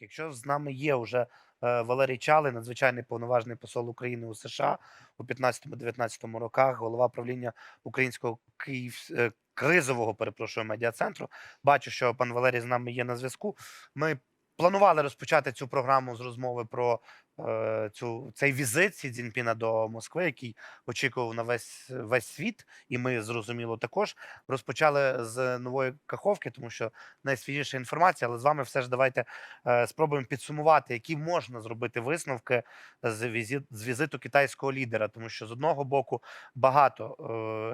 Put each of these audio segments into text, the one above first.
Якщо з нами є вже е, Валерій Чали, надзвичайний повноважний посол України у США у 15-19 роках, голова правління українського Київ е, кризового перепрошую медіа-центру. Бачу, що пан Валерій з нами є на зв'язку. Ми планували розпочати цю програму з розмови про цю цей візит Сі Цзіньпіна до Москви, який очікував на весь весь світ, і ми зрозуміло також розпочали з нової каховки, тому що найсвіжіша інформація. Але з вами все ж давайте е, спробуємо підсумувати, які можна зробити висновки з візит з візиту китайського лідера, тому що з одного боку багато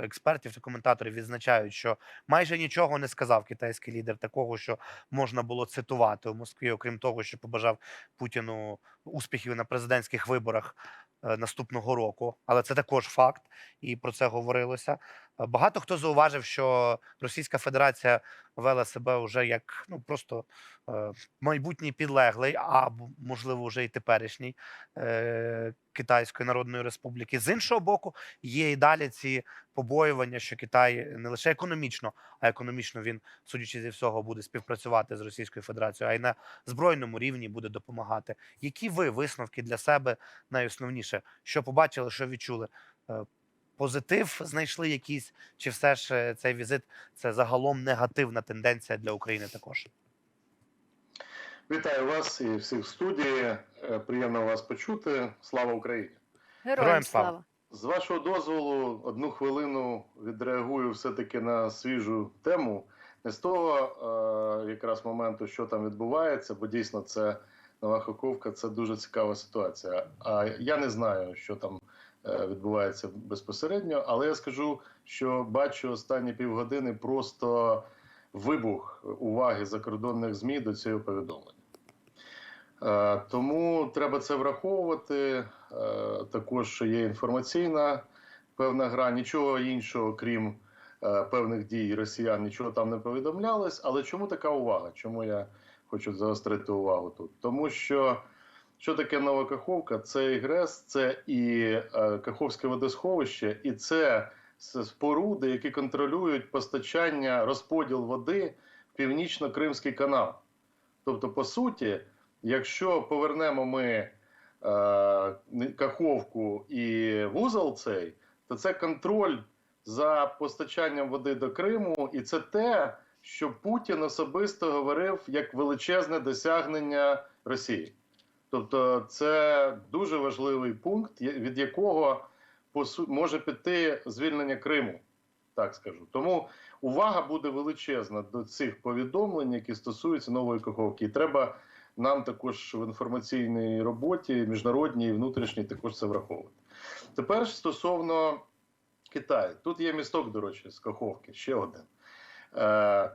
е, експертів та коментаторів відзначають, що майже нічого не сказав китайський лідер такого, що можна було цитувати у Москві, окрім того, що побажав Путіну успіхів на президентських виборах е, наступного року. Але це також факт, і про це говорилося. Е, Багато хто зауважив, що Російська Федерація вела себе вже як ну просто е, майбутній підлеглий, а можливо вже і теперішній е, Китайської Народної Республіки. З іншого боку, є і далі ці побоювання, що Китай не лише економічно, а економічно він, судячи зі всього, буде співпрацювати з Російською Федерацією, а й на збройному рівні буде допомагати. Які ви висновки для себе найосновніше, що побачили, що відчули? Позитив знайшли якийсь, чи все ж е, цей візит це загалом негативна тенденція для України також? Вітаю вас і всіх в студії. Е, Приємно вас почути. Слава Україні! Героям слава. З вашого дозволу, одну хвилину відреагую все-таки на свіжу тему. Не з того е, якраз моменту, що там відбувається, бо дійсно це нова Хаковка, це дуже цікава ситуація. А я не знаю, що там відбувається безпосередньо, але я скажу, що бачу останні півгодини просто вибух уваги закордонних ЗМІ до цього повідомлення. Е, Тому треба це враховувати. Е, Також є інформаційна певна гра, нічого іншого, крім е, певних дій росіян, нічого там не повідомлялось. Але чому така увага? Чому я хочу заострити увагу тут? Тому що що таке нова Каховка? Це і це і е, Каховське водосховище, і це споруди, які контролюють постачання, розподіл води в північно-кримський канал. Тобто, по суті, якщо повернемо ми е, Каховку і вузол цей, то це контроль за постачанням води до Криму, і це те, що Путін особисто говорив як величезне досягнення Росії. Тобто, це дуже важливий пункт, від якого може піти звільнення Криму, так скажу. Тому увага буде величезна до цих повідомлень, які стосуються нової Каховки. І треба нам також в інформаційній роботі, міжнародній і внутрішній, також це враховувати. Тепер стосовно Китаю. Тут є місток, до речі, з Каховки, ще один. Е, е,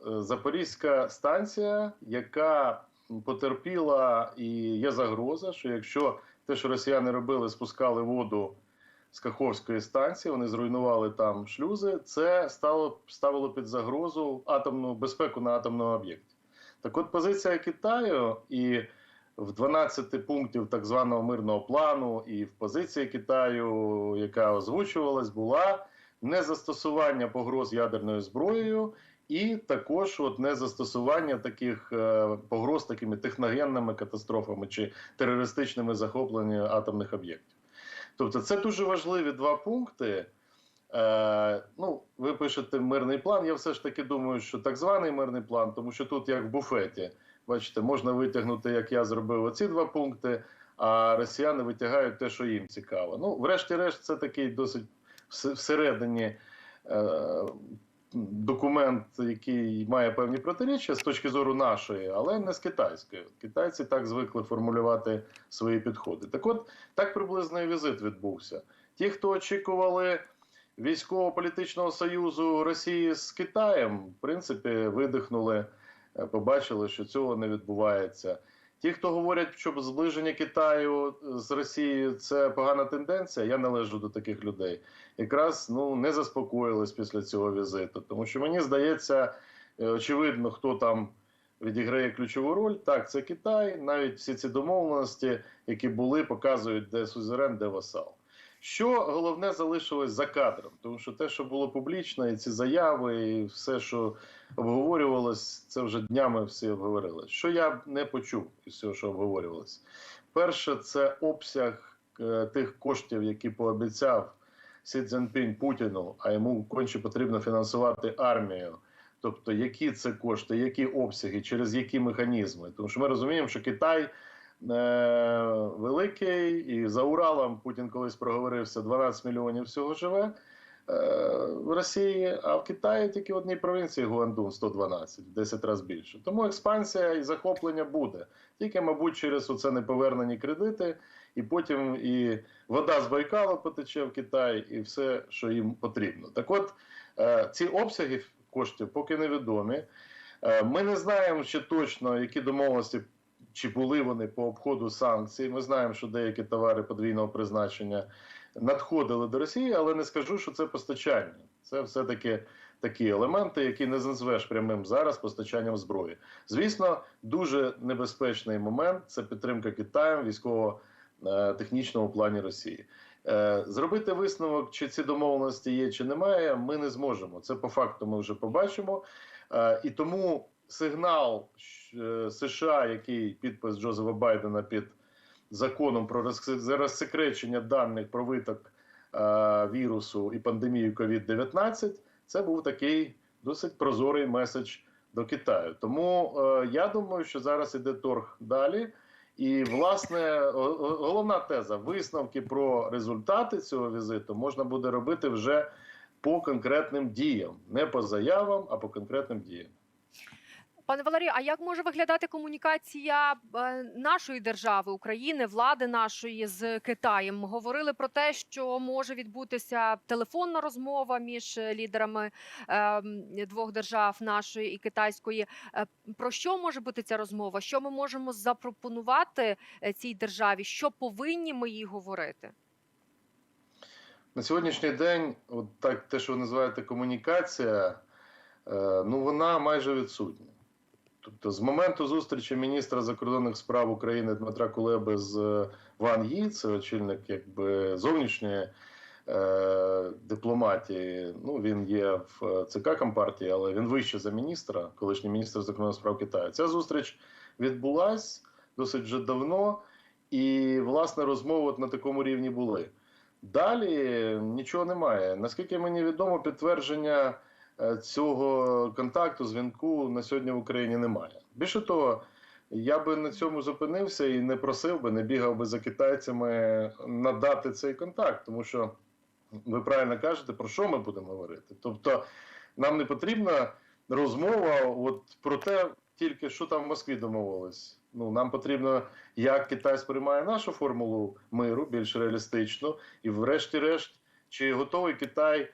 Запорізька станція, яка потерпіла і є загроза, що якщо те, що росіяни робили, спускали воду з Каховської станції, вони зруйнували там шлюзи, це стало ставило під загрозу атомну безпеку на атомному об'єкті. Так от позиція Китаю і в 12 пунктів так званого мирного плану, і в позиції Китаю, яка озвучувалась, була незастосування погроз ядерною зброєю, і також от незастосування таких е, погроз такими техногенними катастрофами чи терористичними захопленнями атомних об'єктів. Тобто, це дуже важливі два пункти. Е, ну, ви пишете мирний план. Я все ж таки думаю, що так званий мирний план, тому що тут як в буфеті. Бачите, можна витягнути, як я зробив, оці два пункти, а росіяни витягають те, що їм цікаво. Ну, врешті-решт, це такий досить всередині е, документ, який має певні протиріччя з точки зору нашої, але не з китайської. Китайці так звикли формулювати свої підходи. Так от, так приблизно і візит відбувся. Ті, хто очікували військово-політичного союзу Росії з Китаєм, в принципі, видихнули, е, побачили, що цього не відбувається. Ті, хто говорять, що зближення Китаю з Росією це погана тенденція, я належу до таких людей. Якраз ну не заспокоїлись після цього візиту, тому що мені здається, е, очевидно, хто там відіграє ключову роль. Так, це Китай. Навіть всі ці домовленості, які були, показують, де сузерен, де васал. Що головне залишилось за кадром? Тому що те, що було публічно, і ці заяви, і все, що обговорювалось, це вже днями всі обговорили. Що я не почув із цього, що обговорювалось? Перше, це обсяг е, тих коштів, які пообіцяв Сі Цзіньпінь Путіну, а йому конче потрібно фінансувати армію. Тобто, які це кошти, які обсяги, через які механізми? Тому що ми розуміємо, що Китай великий, і за Уралом Путін колись проговорився 12 мільйонів всього живе е, в Росії, а в Китаї тільки в одній провінції Гуандун 112, в 10 разів більше. Тому експансія і захоплення буде. Тільки, мабуть, через оце неповернені кредити, і потім і вода з Байкалу потече в Китай, і все, що їм потрібно. Так от е, ці обсяги коштів поки невідомі. Е, Ми не знаємо ще точно, які домовленості чи були вони по обходу санкцій. Ми знаємо, що деякі товари подвійного призначення надходили до Росії, але не скажу, що це постачання. Це все-таки такі елементи, які не назвеш прямим зараз постачанням зброї. Звісно, дуже небезпечний момент це підтримка Китаю в військово-технічному плані Росії. Е, Зробити висновок, чи ці домовленості є, чи немає, ми не зможемо. Це по факту ми вже побачимо. Е, І тому сигнал е, США, який підпис Джозефа Байдена під законом про розсекречення даних про виток е, вірусу і пандемію COVID-19, це був такий досить прозорий меседж до Китаю. Тому е, я думаю, що зараз іде торг далі. І власне головна теза висновки про результати цього візиту можна буде робити вже по конкретним діям, не по заявам, а по конкретним діям. Пане Валерію, а як може виглядати комунікація е, нашої держави України, влади нашої з Китаєм? Говорили про те, що може відбутися телефонна розмова між е, лідерами е, двох держав, нашої і китайської. Е, Про що може бути ця розмова? Що ми можемо запропонувати цій державі? Що повинні ми їй говорити? На сьогоднішній день, от так те, що ви називаєте комунікація, ну вона майже відсутня. Тобто, з моменту зустрічі міністра закордонних справ України Дмитра Кулеби з е, Ван Ї, це очільник якби зовнішньої е, дипломатії. Ну він є в е, ЦК Компартії, але він вище за міністра, колишній міністр закордонних справ Китаю. Ця зустріч відбулась досить вже давно, і власне розмови от на такому рівні були. Далі нічого немає. Наскільки мені відомо, підтвердження цього контакту, дзвінку на сьогодні в Україні немає. Більше того, я би на цьому зупинився і не просив би, не бігав би за китайцями надати цей контакт, тому що ви правильно кажете, про що ми будемо говорити. Тобто, нам не потрібна розмова от про те, тільки що там в Москві домовились. Ну, нам потрібно, як Китай сприймає нашу формулу миру, більш реалістично, і врешті-решт, чи готовий Китай е,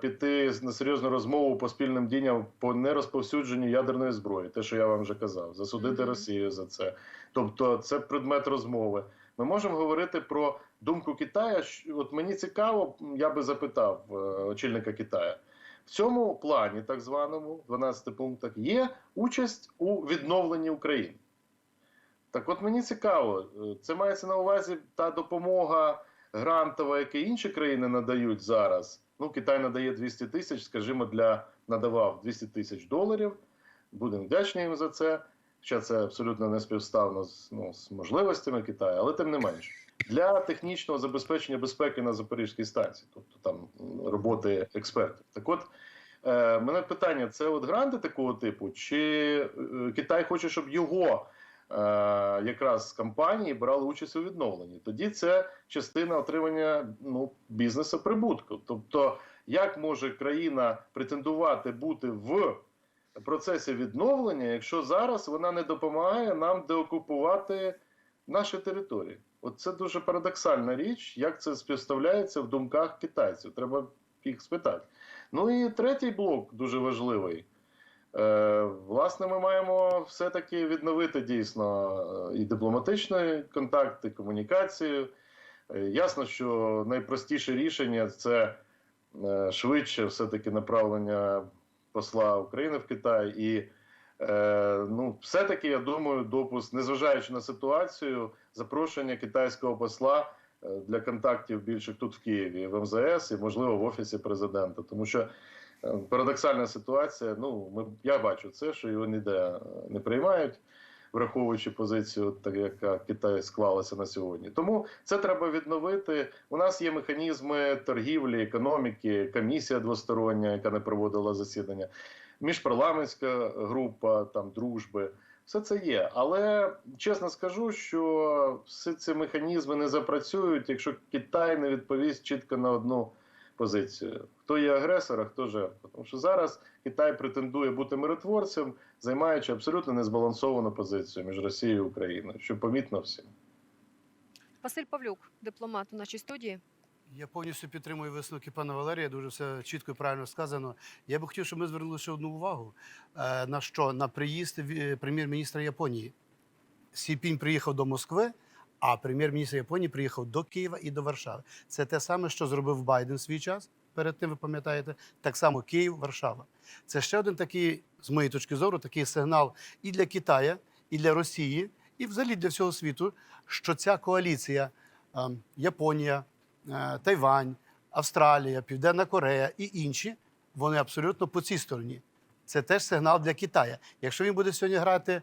піти на серйозну розмову по спільним діям по нерозповсюдженню ядерної зброї, те, що я вам вже казав, засудити. Росію за це. Тобто, це предмет розмови. Ми можемо говорити про думку Китаю. От мені цікаво, я би запитав е, очільника Китаю. В цьому плані, так званому 12 пунктах, є участь у відновленні України. Так от мені цікаво, е, це мається на увазі та допомога грантова, яку інші країни надають зараз. Ну, Китай надає 200 тисяч, скажімо, для надавав 200 тисяч доларів. Будемо вдячні їм за це. Хоча це абсолютно не співставно з, ну, з можливостями Китаю, але тим не менш. Для технічного забезпечення безпеки на Запорізькій станції, тобто там роботи експертів. Так от, е, мене питання: це от гранти такого типу, чи е, Китай хоче, щоб його якраз компанії брали участь у відновленні? Тоді це частина отримання ну, бізнесу прибутку. Тобто, як може країна претендувати бути в процесі відновлення, якщо зараз вона не допомагає нам деокупувати наші території? От це дуже парадоксальна річ, як це співставляється в думках китайців. Треба їх спитати. Ну і третій блок дуже важливий. Е, власне, ми маємо все-таки відновити дійсно е, і дипломатичні контакти, комунікацію. Е, ясно, що найпростіше рішення це швидше все-таки направлення посла України в Китай. І ну, все-таки, я думаю, допуск, незважаючи на ситуацію, запрошення китайського посла для контактів більших тут в Києві, в МЗС і, можливо, в офісі президента. Тому що парадоксальна ситуація. Ну, ми я бачу це, що його ніде е, не приймають. Враховуючи позицію, так яка Китай склалася на сьогодні, тому це треба відновити. У нас є механізми торгівлі, економіки, комісія двостороння, яка не проводила засідання, міжпарламентська група там дружби. Все це є, але чесно скажу, що всі ці механізми не запрацюють, якщо Китай не відповість чітко на одну позицію: хто є агресор, а хто жертва. Тому що зараз Китай претендує бути миротворцем, займаючи абсолютно незбалансовану позицію між Росією і Україною, що помітно всім. Василь Павлюк, дипломат у нашій студії. Я повністю підтримую висновки пана Валерія. Дуже все чітко і правильно сказано. Я би хотів, щоб ми звернули ще одну увагу. Е, На що? На приїзд ві- прем'єр-міністра Японії. Сіпінь приїхав до Москви, а прем'єр-міністр Японії приїхав до Києва і до Варшави. Це те саме, що зробив Байден в свій час. Перед тим ви пам'ятаєте, так само Київ, Варшава. Це ще один такий, з моєї точки зору, такий сигнал і для Китая, і для Росії, і взагалі для всього світу, що ця коаліція ем, Японія, е, Тайвань, Австралія, Південна Корея і інші, вони абсолютно по цій стороні. Це теж сигнал для Китая. Якщо він буде сьогодні грати,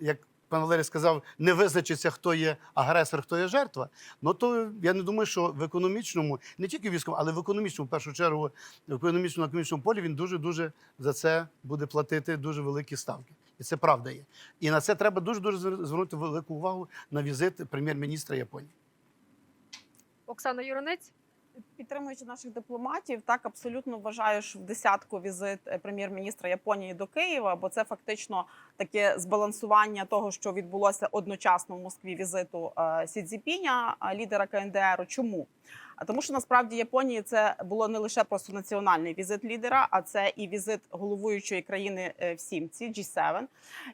як пан Валерій сказав, не визначиться, хто є агресор, хто є жертва, ну то я не думаю, що в економічному, не тільки в військовому, але в економічному, в першу чергу, в економічному економічному полі він дуже дуже за це буде платити дуже великі ставки. І це правда є. І на це треба дуже дуже звернути велику увагу на візит прем'єр-міністра Японії. Оксана Юронець. Підтримуючи наших дипломатів, так абсолютно вважаю, що в десятку візит е, прем'єр-міністра Японії до Києва, бо це фактично таке збалансування того, що відбулося одночасно в Москві візиту е, Сі Цзіпіня, е, лідера КНДР. Чому? Тому, що насправді Японії це було не лише просто національний візит лідера, а це і візит головуючої країни е, в сімці G7.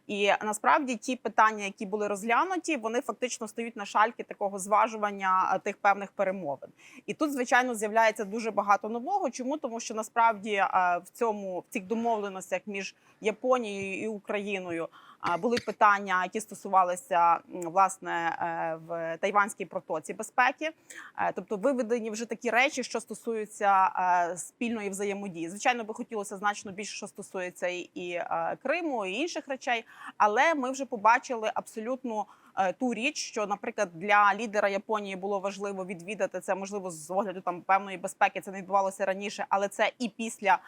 І насправді ті питання, які були розглянуті, вони фактично стають на шальки такого зважування тих певних перемовин. І тут, звичайно, з'являється дуже багато нового. Чому тому, що насправді в цьому в цих домовленостях між Японією і Україною е, були питання, які стосувалися власне е, в Тайванській протоці безпеки, Е, тобто виведені вже такі речі, що стосуються е, спільної взаємодії. Звичайно, би хотілося значно більше, що стосується і, Криму, і інших речей, але ми вже побачили абсолютно ту річ, що, наприклад, для лідера Японії було важливо відвідати це, можливо, з огляду там певної безпеки. Це не відбувалося раніше, але це і після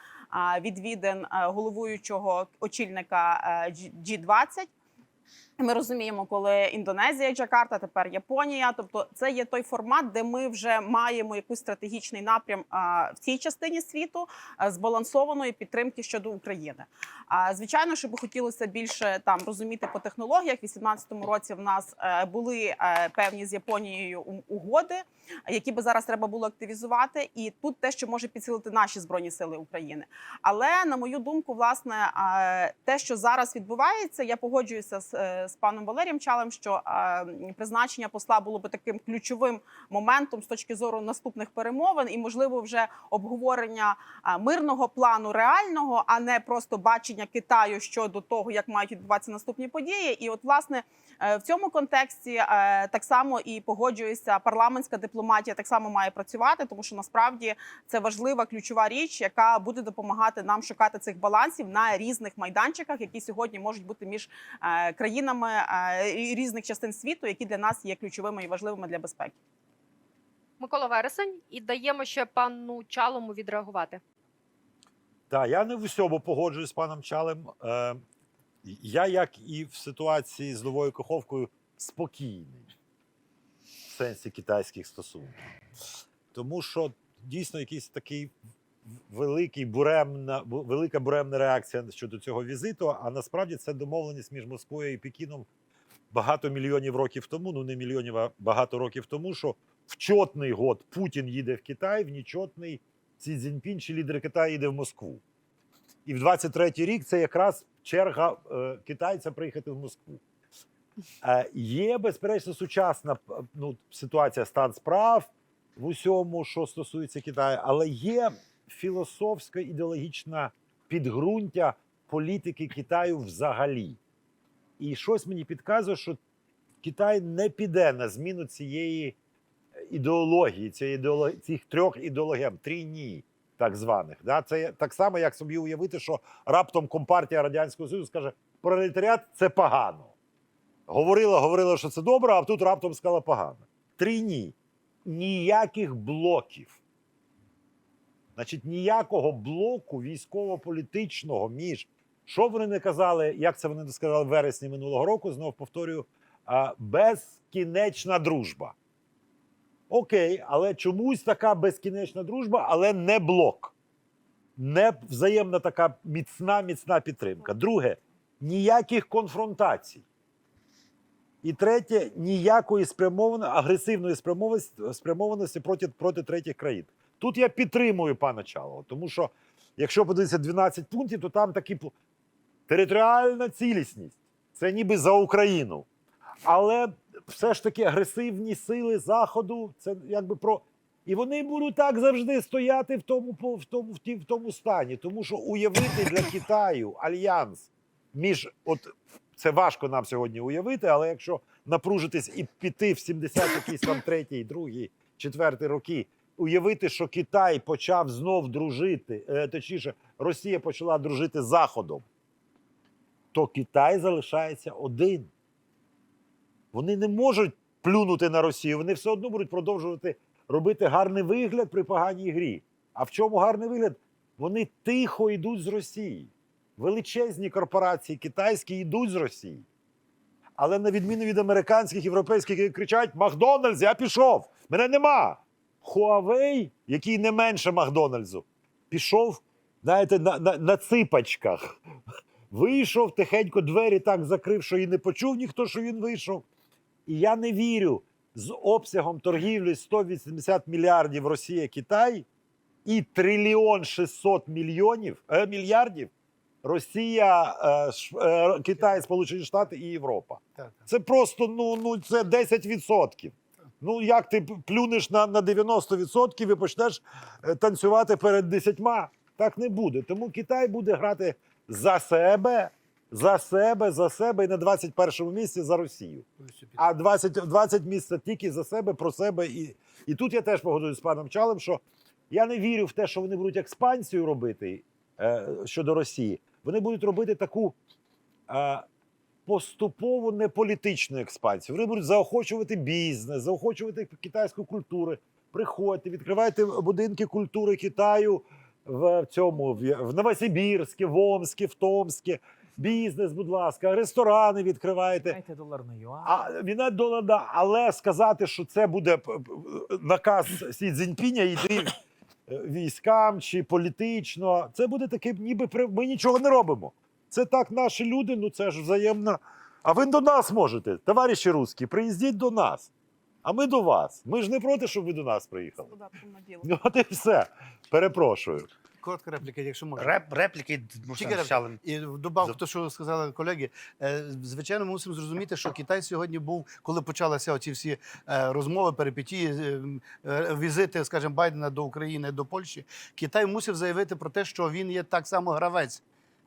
е, відвідин е, головуючого очільника е, G- G20. Ми розуміємо, коли Індонезія, Джакарта, тепер Японія. Тобто, це є той формат, де ми вже маємо якийсь стратегічний напрям в цій частині світу збалансованої підтримки щодо України. А звичайно, що би хотілося більше там розуміти по технологіях. У 2018 році в нас е, були е, певні з Японією угоди, які би зараз треба було активізувати. І тут те, що може підсилити наші збройні сили України. Але на мою думку, власне, те, що зараз відбувається, я погоджуюся з, е, з паном Валерієм Чалем, що призначення посла було би таким ключовим моментом з точки зору наступних перемовин, і можливо вже обговорення мирного плану реального, а не просто бачення Китаю щодо того, як мають відбуватися наступні події. І от власне е, в цьому контексті е, так само і погоджуюся, парламентська дипломатія так само має працювати, тому що насправді це важлива ключова річ, яка буде допомагати нам шукати цих балансів на різних майданчиках, які сьогодні можуть бути між е, країнами е, різних частин світу, які для нас є ключовими і важливими для безпеки. Микола Вересень, і даємо ще пану Чалому відреагувати. Так, я не в усьому погоджуюсь з паном Чалем. Е, я, як і в ситуації з новою каховкою, спокійний в сенсі китайських стосунків. Тому що дійсно якийсь такий великий буремна, бу- велика буремна реакція щодо цього візиту. А насправді це домовленість між Москвою і Пекіном багато мільйонів років тому. Ну не мільйонів, а багато років тому, що в чотний год Путін їде в Китай, в нічотний Сі Цзіньпін чи лідер Китаю їде в Москву. І в 23-й рік це якраз черга е, китайця приїхати в Москву. Е, є, безперечно, сучасна ну, ситуація стан справ в усьому, що стосується Китаю, але є філософське ідеологічне підґрунтя політики Китаю взагалі. І щось мені підказує, що Китай не піде на зміну цієї ідеології, цієї ідеології, цих трьох ідеологем, трійні так званих. Да? Це так само, як собі уявити, що раптом Компартія Радянського Союзу скаже, пролетаріат це погано. Говорила, говорила, що це добре, а тут раптом сказала погано. Трійні. Ніяких блоків. Значить, ніякого блоку військово-політичного між що вони не казали, як це вони не сказали в вересні минулого року, знов повторюю, безкінечна дружба. Окей, але чомусь така безкінечна дружба, але не блок. Не взаємна така міцна, міцна підтримка. Друге, ніяких конфронтацій. І третє, ніякої спрямованої агресивної спрямованості, спрямованості проти, проти третіх країн. Тут я підтримую пана Чалого, тому що якщо подивитися 12 пунктів, то там такі територіальна цілісність. Це ніби за Україну. Але все ж таки агресивні сили Заходу, це якби про. І вони будуть так завжди стояти в тому, в тому, в ті- в тому стані. Тому що уявити для Китаю альянс між от це важко нам сьогодні уявити, але якщо напружитись і піти в 70 якісь там третій, другий, четвертий роки, уявити, що Китай почав знов дружити, е, точніше, Росія почала дружити з Заходом, то Китай залишається один. Вони не можуть плюнути на Росію, вони все одно будуть продовжувати робити гарний вигляд при поганій грі. А в чому гарний вигляд? Вони тихо йдуть з Росії. Величезні корпорації китайські йдуть з Росії. Але на відміну від американських, європейських, кричать: Макдональдс, я пішов! Мене нема. Huawei, який не менше Макдональдсу, пішов, знаєте, на, на, на ципочках. Вийшов тихенько, двері так закрив, що і не почув ніхто, що він вийшов. І я не вірю з обсягом торгівлі 180 мільярдів Росія, Китай і трильйон 600 мільйонів е, мільярдів Росія, е, Ш- е, Китай, Сполучені Штати і Європа. Так, так. Це просто ну, ну це 10%. Ну як ти плюнеш на, на 90% і почнеш е, танцювати перед десятьма? Так не буде. Тому Китай буде грати за себе, за себе, за себе і на 21-му місці за Росію. А 20, 20 місць тільки за себе, про себе. І, і тут я теж погоджуюсь з паном Чалем, що я не вірю в те, що вони будуть експансію робити е, щодо Росії. Вони будуть робити таку е, поступову неполітичну експансію. Вони будуть заохочувати бізнес, заохочувати китайську культуру. Приходьте, відкривайте будинки культури Китаю в цьому в, Новосибірське, в Омське, в Томське. Бізнес, будь ласка, ресторани відкривайте. Дайте долар на юан. А війна до да, але сказати, що це буде наказ Сі Цзіньпіня, йди е, військам чи політично. Це буде таке, ніби ми нічого не робимо. Це так, наші люди, ну це ж взаємно. А ви до нас можете, товариші русські, приїздіть до нас. А ми до вас. Ми ж не проти, щоб ви до нас приїхали. Ну, от і все. Перепрошую. Коротка репліка, якщо можна. Реп, репліки ну, Тільки І добавку За- те, що сказали колеги. Е, Звичайно, ми мусимо зрозуміти, що Китай сьогодні був, коли почалися оці всі е, розмови, перипетії, е, е, візити, скажімо, Байдена до України, до Польщі. Китай мусив заявити про те, що він є так само гравець.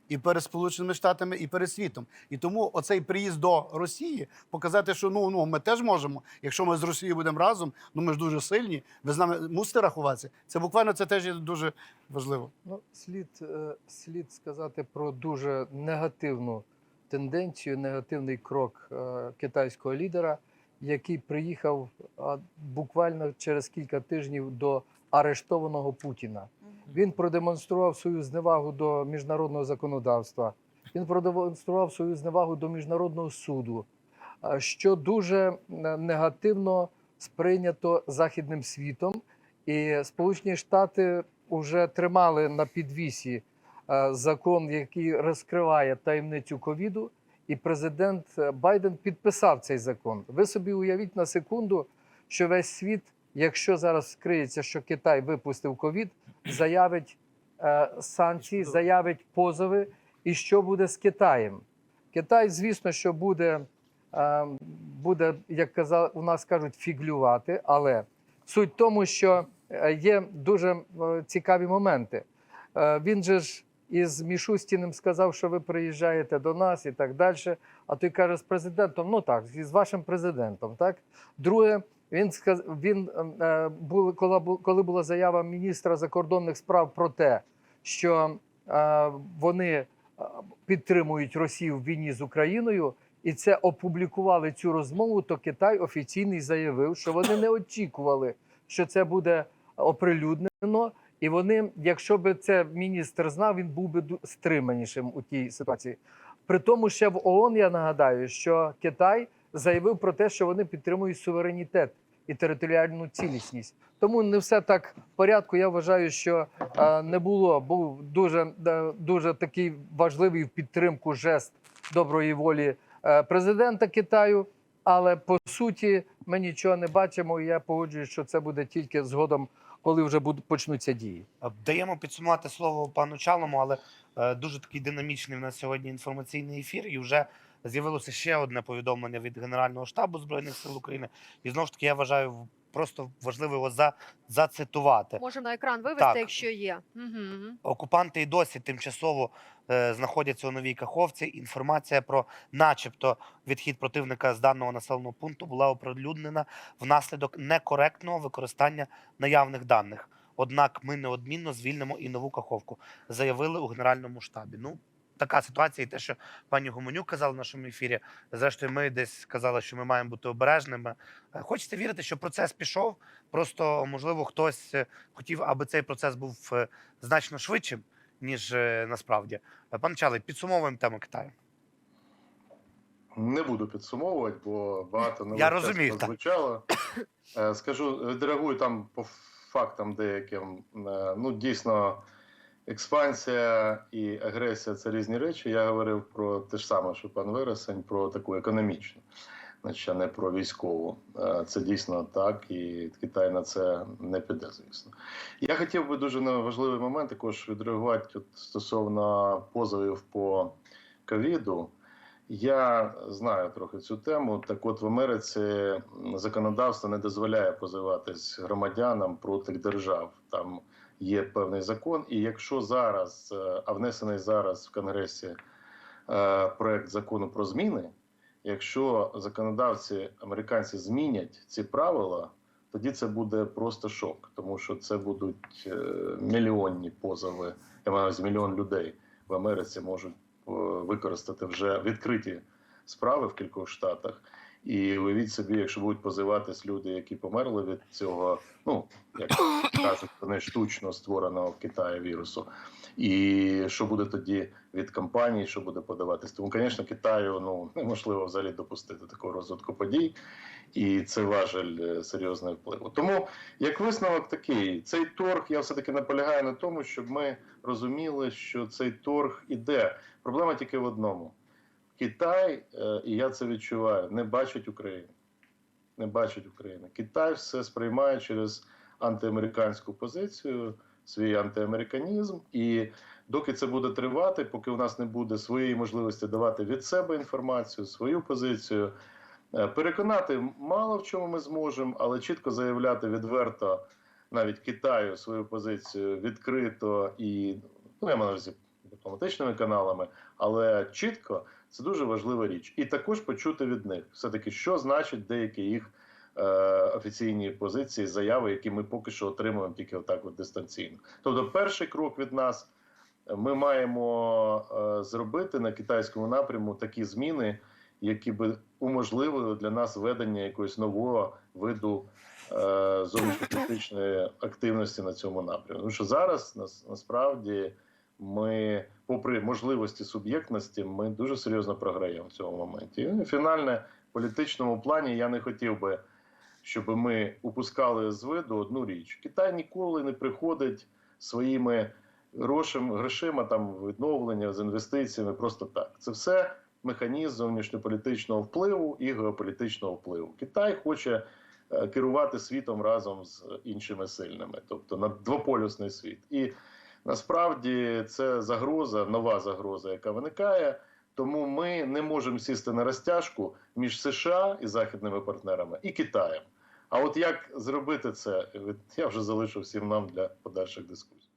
І перед Сполученими Штатами, і перед світом. І тому оцей приїзд до Росії показати, що ну, ну ми теж можемо. Якщо ми з Росією будемо разом, ну ми ж дуже сильні. Ви з нами мусите рахуватися. Це буквально це теж є дуже важливо. Ну, слід, е, слід сказати про дуже негативну тенденцію, негативний крок е, китайського лідера, який приїхав буквально через кілька тижнів до арештованого Путіна. Він продемонстрував свою зневагу до міжнародного законодавства. Він продемонстрував свою зневагу до міжнародного суду, що дуже е, негативно сприйнято західним світом. І Сполучені Штати вже тримали на підвісі е, закон, який розкриває таємницю ковіду, і президент е, Байден підписав цей закон. Ви собі уявіть на секунду, що весь світ, якщо зараз скриється, що Китай випустив ковід, заявить е, санкції, заявить позови. І що буде з Китаєм? Китай, звісно, що буде, е, буде як казав, у нас кажуть, фіглювати, але суть в тому, що е, є дуже е, цікаві моменти. Е, Він же ж із Мішустіним сказав, що ви приїжджаєте до нас і так далі. А той каже з президентом: ну так, з вашим президентом. Так, друге, Він сказ... він е, були, коли, бу- коли була заява міністра закордонних справ про те, що е, вони е, підтримують Росію в війні з Україною, і це опублікували цю розмову, то Китай офіційний заявив, що вони не очікували, що це буде оприлюднено. І вони, якщо би це міністр знав, він був би стриманішим у тій ситуації. При тому, ще в ООН я нагадаю, що Китай заявив про те, що вони підтримують суверенітет і територіальну цілісність. Тому не все так в порядку. Я вважаю, що е, не було. Був дуже, е, дуже такий важливий в підтримку жест доброї волі е, президента Китаю. Але по суті, ми нічого не бачимо. І я погоджуюсь, що це буде тільки згодом, коли вже будуть почнуться дії. Даємо підсумувати слово пану Чалому, але дуже такий динамічний в нас сьогодні інформаційний ефір. І вже з'явилося ще одне повідомлення від Генерального штабу Збройних сил України. І знову ж таки, я вважаю просто важливо його за, зацитувати. Можемо на екран вивести, Так. якщо є. Угу. Окупанти і досі тимчасово е, знаходяться у новій Каховці. Інформація про, начебто, відхід противника з даного населеного пункту була оприлюднена внаслідок некоректного використання наявних даних. Однак ми неодмінно звільнимо і нову Каховку, заявили у генеральному штабі. Ну. Така ситуація, і те, що пані Гуменюк казала в нашому ефірі. Зрештою, ми десь казали, що ми маємо бути обережними. Е, Хочеться вірити, що процес пішов. Просто можливо хтось е, хотів, аби цей процес був е, значно швидшим, ніж насправді. Пане Чалий, підсумовуємо тему Китаю. Не буду підсумовувати, бо багато нових Я розумію, Скажу, відреагую там по фактам деяким. Ну, дійсно, експансія і агресія це різні речі. Я говорив про те ж саме, що пан Вересень, про таку економічну, а не про військову. Е, Це дійсно так, і Китай на це не піде, звісно. Я хотів би дуже на важливий момент також відреагувати от стосовно позовів по ковіду. Я знаю трохи цю тему. Так, от в Америці законодавство не дозволяє позиватись громадянам проти держав. Там є певний закон. І якщо зараз, е, а внесений зараз в Конгресі е, проект закону про зміни, якщо законодавці американці змінять ці правила, тоді це буде просто шок, тому що це будуть е, мільйонні позови. Я маю мільйон людей в Америці можуть використати вже відкриті справи в кількох штатах. І уявіть собі, якщо будуть позиватись люди, які померли від цього, ну як кажуть, вони штучно створеного в Китаї вірусу. І що буде тоді від компаній, що буде подаватись? Тому, звісно, Китаю ну неможливо взагалі допустити такого розвитку подій, і це важель е, серйозного впливу. Тому як висновок такий, цей торг, я все таки наполягаю на тому, щоб ми розуміли, що цей торг іде. Проблема тільки в одному: Китай, е, і я це відчуваю, не бачить Україну. Не бачить України. Китай все сприймає через антиамериканську позицію, свій антиамериканізм. І доки це буде тривати, поки у нас не буде своєї можливості давати від себе інформацію, свою позицію, е, переконати мало в чому ми зможемо, але чітко заявляти відверто навіть Китаю свою позицію відкрито і ну я маю на увазі дипломатичними каналами, але чітко це дуже важлива річ. І також почути від них все таки, що значить деякі їх е, офіційні позиції, заяви, які ми поки що отримуємо тільки отак от дистанційно. Тобто, перший крок від нас ми маємо е, зробити на китайському напряму такі зміни, які би уможливили для нас ведення якогось нового виду е, зовнішньополітичної активності на цьому напрямку. Тому що зараз нас насправді ми, попри можливості суб'єктності, ми дуже серйозно програємо в цьому моменті. І фінальне в політичному плані я не хотів би, щоб ми упускали з виду одну річ: Китай ніколи не приходить своїми грошима, грошима там відновлення з інвестиціями. Просто так. Це все механізм зовнішньополітичного впливу і геополітичного впливу. Китай хоче е, керувати світом разом з іншими сильними, тобто на двополюсний світ. І насправді це загроза, нова загроза, яка виникає. Тому ми не можемо сісти на розтяжку між США і західними партнерами і Китаєм. А от як зробити це, я вже залишу всім нам для подальших дискусій.